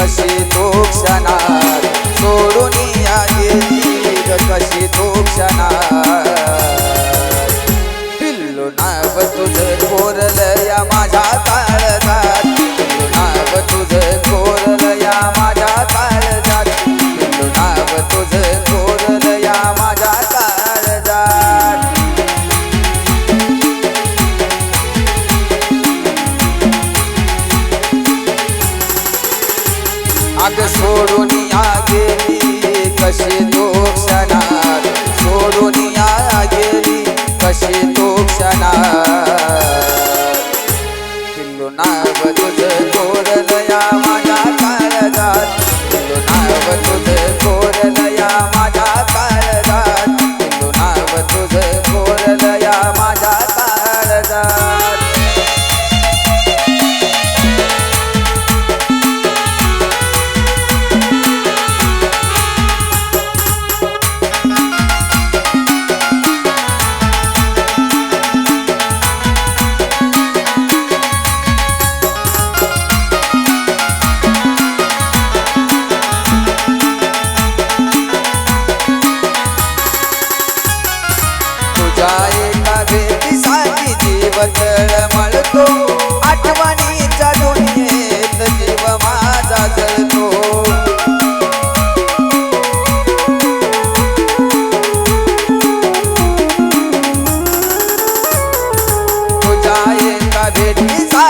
कशी तो क्षणार सोडून या येतील कशी तो क्षणार así वसळ मळतो. आठवणीच्या दुनियेत जीव माझा जळतो. तुझ्या एका भेटीचा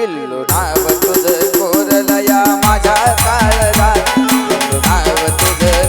पिल्लू नाव तुझ कोरलया माझ्या काळदा नाव तुझ